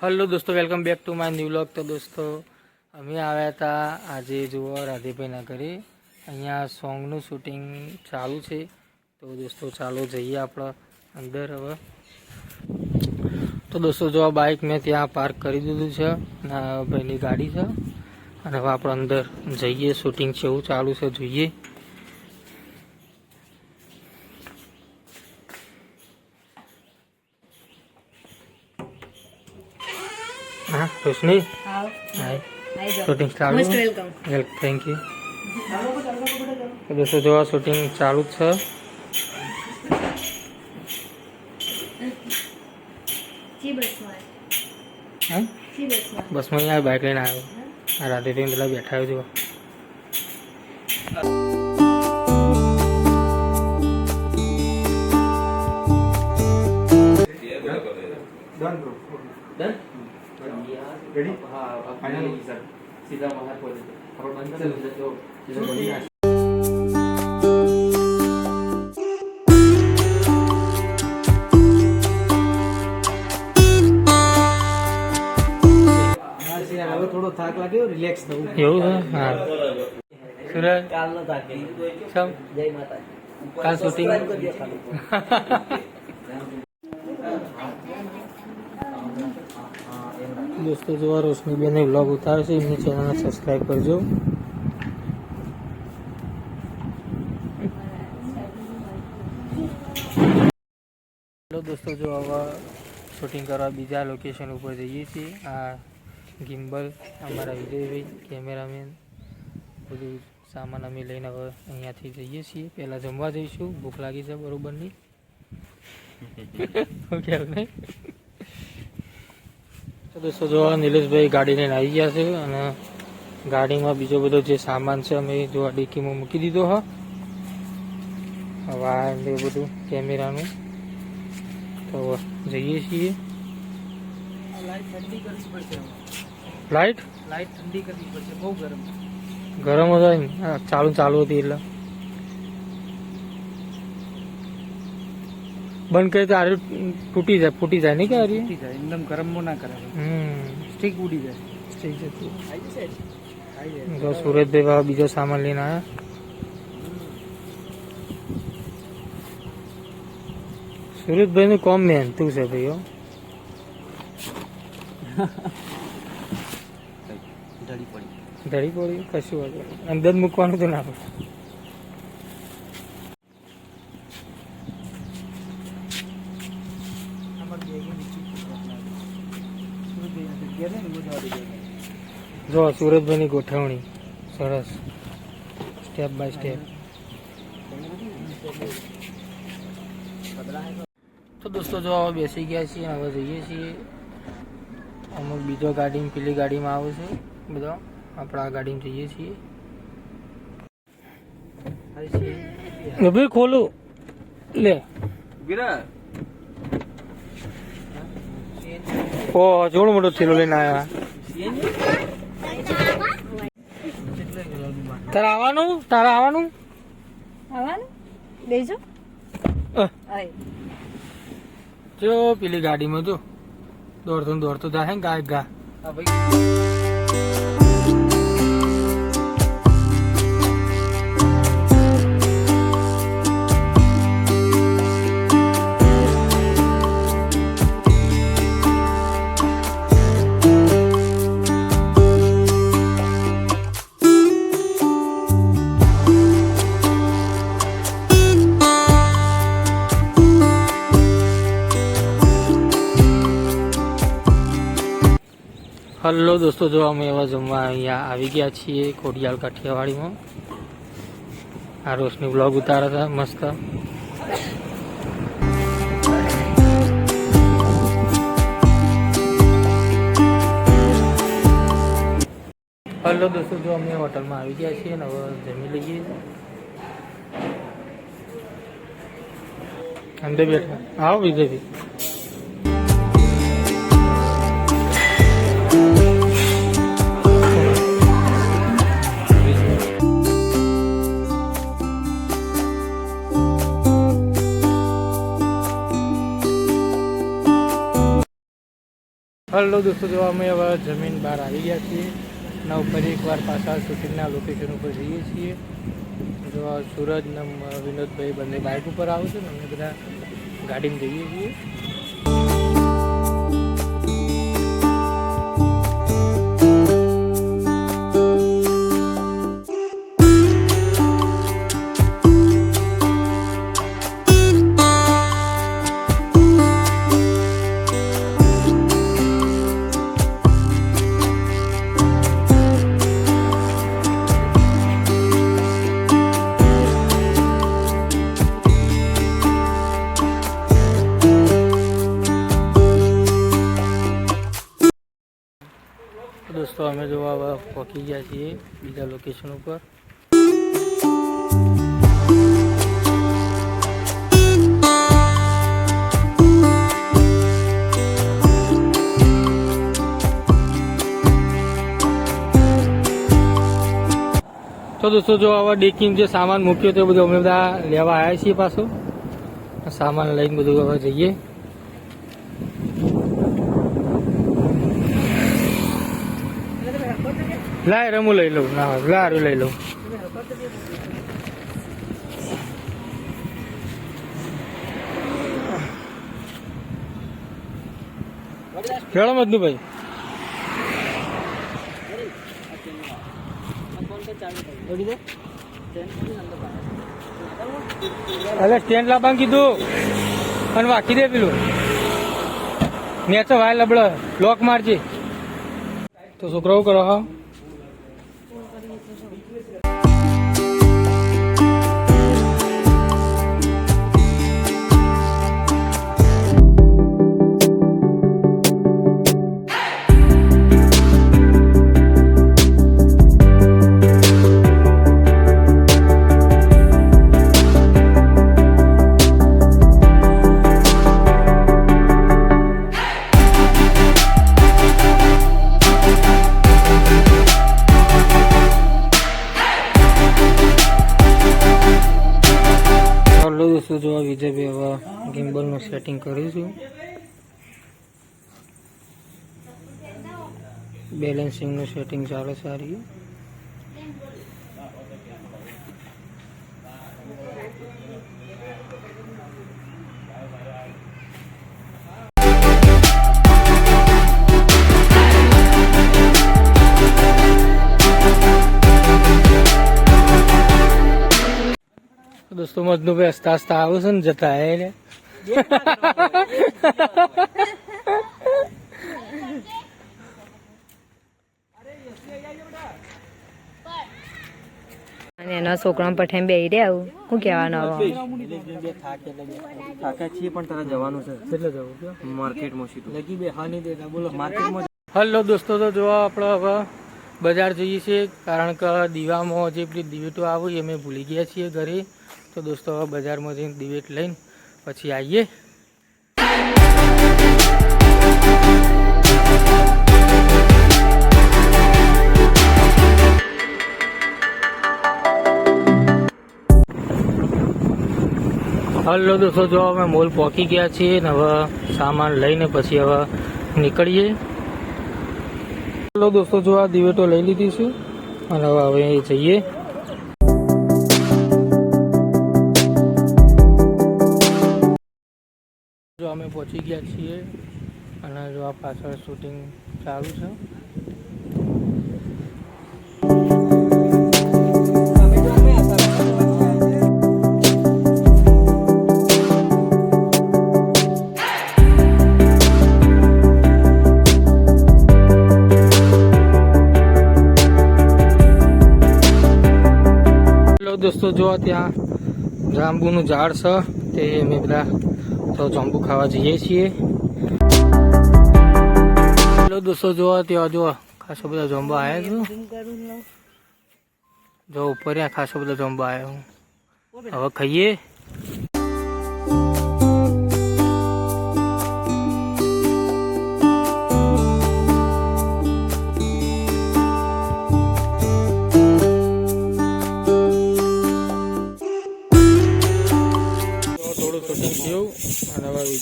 Hello દોસ્તો welcome back to my new vlog તો દોસ્તો, અમે આવ્યા હતા આજે જુઓ રાધેભાઈના ઘરે. અહીંયા સોંગનું શૂટિંગ ચાલુ છે. તો દોસ્તો, ચાલો જઈએ આપણે અંદર હવે. તો દોસ્તો, જો આ બાઇક મેં ત્યાં પાર્ક કરી દીધું છે ભાઈની ગાડી છે. અને હવે આપણે અંદર જઈએ શૂટિંગ એવું ચાલુ છે, જોઈએ. હા રોશની હાય. શૂટિંગ ચાલુ? મોસ્ટ વેલકમ થેન્ક યુ દોસ્તો જો આ શૂટિંગ ચાલુ જ છે. જી બસમાં. હા? જી બસમાં. આવ્યો. અહીંયા પેલા બેઠા આવ્યો આવ્યો જો હવે થોડો થાક લાગ્યો રિલેક્સ થવું એવું હા. સુરજ કાલનો થાક સમ જય માતાજી. કાલ શૂટિંગ દોસ્તો જોવા રોશની બેને વ્લોગ ઉતારે છે. એમની ચેનલને સબસ્ક્રાઈબ કરજો. હેલો દોસ્તો જો હવે શૂટિંગ કરવા બીજા લોકેશન ઉપર જઈએ છીએ. આ ગિમ્બલ અમારા વિજયભાઈ કેમેરામેન બધું સામાન અમે લઈને હવે અહીંયાથી જઈએ છીએ. પહેલાં જમવા જઈશું. ભૂખ લાગી છે બરોબરની. ઓકે નહીં? તો દોસ્તો જો નિલેશભાઈ ગાડી લઈને આવી ગયા છે અને ગાડીમાં બીજો બધો જે સામાન છે અમે જો ડીકીમાં મૂકી દીધો હ. વાયર ને બધું કેમેરાનું. તો જઈએ છીએ. Light light? ઠંડી કરવી પડશે બહુ ગરમ. ગરમ હતા ચાલુ ચાલુ હતી એટલે. બંધ કરી તો આરે તૂટી જાય ફૂટી જાય નહીં કે આરી તૂટી જાય એકદમ ગરમ ના કરે હમ. સ્ટીક ઉડી જાય. સ્ટીક જતી આવી જશે? આવી જાય. જો સુરતભાઈ બાબા બીજો સામાન લઈને આવ્યા. સુરતભાઈ નું કોમ મહેનતું છે ભાઈઓ ધડી પડી. ધડી પડી કશું હતું અંદર મૂકવાનું તો ના પડે. જો સુરતભાઈની ગોઠવણી. સરસ. સ્ટેપ બાય સ્ટેપ તો દોસ્તો જો હવે બેસી ગયા છીએ હવે જઈએ છીએ. અમુક બીજો ગાડી પેલી ગાડીમાં આવે છે. બધા આપણે આ ગાડીમાં જઈએ છીએ. ખોલું. લે. ઓ જોડો મોટો થેલો લઈને આવ્યા તારે આવવાનું? તારે આવવાનું? આવવાનું? બેજો. જો પેલી ગાડીમાં જો. દોડતો દોડતો જાય ગાય ગા. હલો દોસ્તો, જો અમે એવા જમવા અહીંયા આવી ગયા છીએ ખોડિયાલ કાઠિયાવાડીમાં. આ રોશની બ્લોગ ઉતારા હતા મસ્ત. હલો દોસ્તો, જો અમે હોટલમાં આવી ગયા છીએ ને હવે જમી લઈએ. અંદર બેઠા. આવો વિજયભાઈ. હલો દોસ્તો, જો અમે હવે જમીન બહાર આવી ગયા છીએ અને ફરી એકવાર પાછા શૂટિંગના લોકેશન ઉપર જઈએ છીએ. જો સુરજ ને વિનોદભાઈ બંને બાઇક ઉપર આવે છે ને, અમે બધા ગાડીમાં જઈએ છીએ. પહોંચી ગયા છીએ બીજા લોકેશન ઉપર. તો દોસ્તો, જો હવે ડેકિંગ જે સામાન મૂક્યો તે બધું અમે બધા લેવા આવ્યા છીએ પાછો. સામાન લઈને બધું હવે જઈએ. લાય રમું લઈ લઉં. ના લારું લઈ લઉં. ખેડો મધનું ભાઈ. અલે સ્ટેન્ડ લાવવાનું કીધું. અને વાંકી દે પેલું. મેચો વાય લબડ લોક મારજે. તો છોકરાઓ કરો હા. weakness in a સેટિંગ કરીશું બેલેન્સિંગનું સેટિંગ ચાલે સારી. દોસ્તો, મજનું હસતા હસતા આવું છે ને, જતા એને અને એના છોકરા પઠાણ બેહી રહ્યા આવું. શું કહેવાનું હવે થાક્યા છીએ પણ તારા જવાનું છે. કેટલે જવું? માર્કેટમાં સીધું. લગી બે હા નહીં દેતા બોલો માર્કેટમાં હલો દોસ્તો તો જો આપણે હવે બજાર જઈએ છીએ કારણ કે દીવામાં જે પેલી દિવેટો આવી એ અમે ભૂલી ગયા છીએ ઘરે. તો દોસ્તો હવે બજારમાં જઈને દિવેટ લઈને પછી આવીએ હલો દોસ્તો, જો અમે મોલ પહોંચી ગયા છીએ ને હવે સામાન લઈને પછી હવે નીકળીએ. હલો દોસ્તો, જો આ દિવેટો લઈ લીધી છે અને હવે હવે જઈએ. જો અમે પહોંચી ગયા છીએ અને જો આ પાછળ શૂટિંગ ચાલુ છે. દોસ્તો, જો ત્યાં જાંબુનું ઝાડ છે, તે મેં બધા તો જાંબુ ખાવા જઈએ છીએ. હેલો દોસ્તો જોવા ત્યાં જોવા ખાસો બધા જાંબુ આવ્યા છું. જો ઉપર ખાસો બધો આવ્યા હું. હવે ખાઈએ.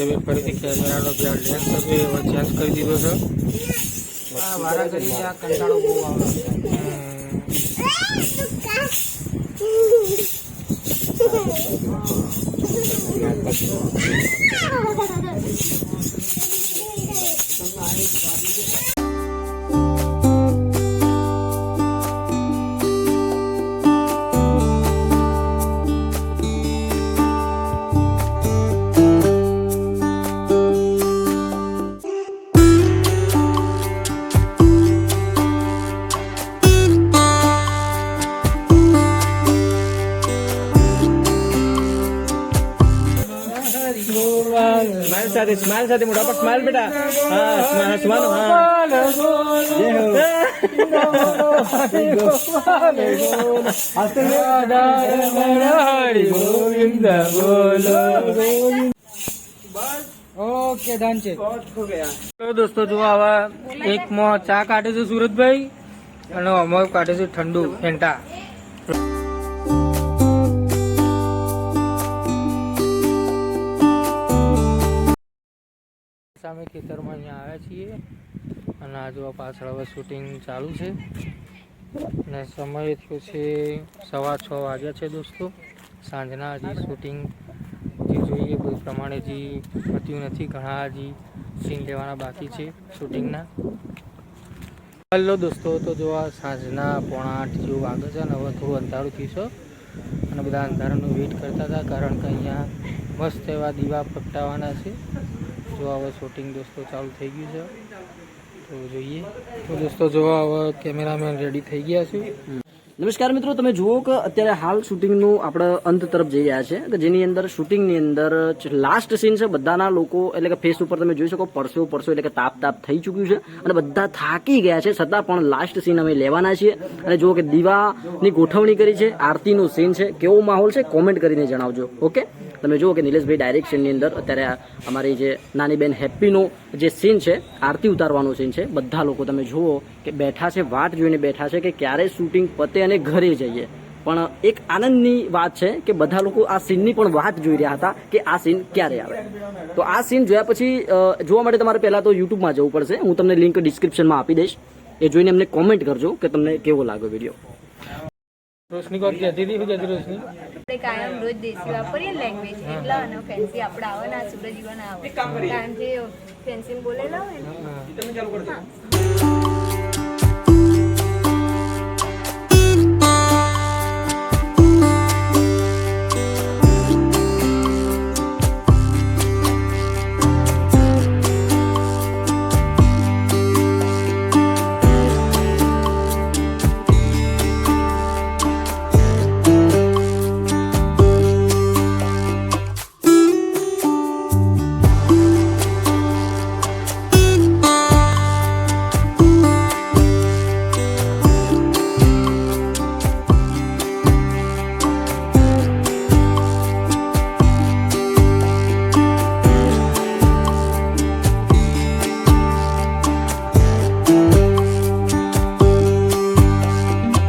હિસાબે ફરીથી કેમેરાનો જે લેન્સ હતો એ હવે ચેન્જ કરી દીધો છે મારા વારા આ કંટાળો બહુ આવે હમ. સાથે સ્માઈલ સાથે મોટા પર સ્માઈલ બેટા. હા હસવાનું હા. દોસ્તો જો આવા એક મોં ચા કાઢે છે સુરતભાઈ, અને અમો કાઢે છે ઠંડુ ફેન્ટા સામે ખેતરમાં અહીંયા આવ્યા છીએ. અને આ જો પાછળ હવે શૂટિંગ ચાલુ છે. અને સમય થયો છે સવા છ વાગ્યા છે દોસ્તો. સાંજના હજી શૂટિંગ જે જોઈએ એ પ્રમાણે હજી પત્યું નથી. ઘણા હજી સીન લેવાના બાકી છે શૂટિંગના હેલો દોસ્તો, તો જો આ સાંજના પોણા આઠ જેવું વાગે છે અને હવે થોડું અંધારું થયું અને બધા અંધારાનું વેઇટ કરતા હતા કારણ કે અહીંયા મસ્ત એવા દીવા પ્રગટાવવાના છે. જો હવે શૂટિંગ દોસ્તો ચાલુ થઈ ગયું છે. તો જોઈએ. તો દોસ્તો જો હવે કેમેરામેન રેડી થઈ ગયા છે. નમસ્કાર મિત્રો, તમે જુઓ કે અત્યારે હાલ શૂટિંગનું આપણે અંત તરફ જઈ રહ્યા છે. કે જેની અંદર શૂટિંગની અંદર લાસ્ટ સીન છે. બધાના લોકો, એટલે કે ફેસ ઉપર તમે જોઈ શકો પરસો પરસો એટલે કે તાપ તાપ થઈ ચૂક્યું છે. અને બધા થાકી ગયા છે, છતાં પણ લાસ્ટ સીન અમે લેવાના છીએ. અને જુઓ કે દીવાની ગોઠવણી કરી છે. આરતીનું સીન છે. કેવો માહોલ છે કોમેન્ટ કરીને જણાવજો. ઓકે તમે જુઓ કે નિલેશભાઈ ડાયરેક્શનની અંદર અત્યારે અમારી જે નાની બેન હેપ્પીનો જે સીન છે, આરતી ઉતારવાનો સીન છે, બધા લોકો તમે જુઓ કે બેઠા છે વાટ જોઈને બેઠા છે કે ક્યારે શૂટિંગ પતે અને ઘરે જઈએ. પણ એક આનંદની વાત છે કે બધા લોકો આ સીનની પણ વાત જોઈ રહ્યા હતા કે આ સીન ક્યારે આવે. તો આ સીન જોયા પછી જોવા માટે તમારે પહેલાં તો યુટ્યુબમાં જવું પડશે. હું તમને લિંક ડિસ્ક્રિપ્શનમાં આપી દઈશ. એ જોઈને અમને કોમેન્ટ કરજો કે તમને કેવો લાગ્યો વીડિયો રોશની કોક કહેતી હતી? શું કહેતી રોશની? આપણે કાયમ રોજ દેશી વાપરીએ લેંગ્વેજ એટલા અને ફેન્સી આપણે આવે ના સુરજ જીવન આવે કારણ કે ફેન્સી બોલેલા હોય ને. ચાલુ હા,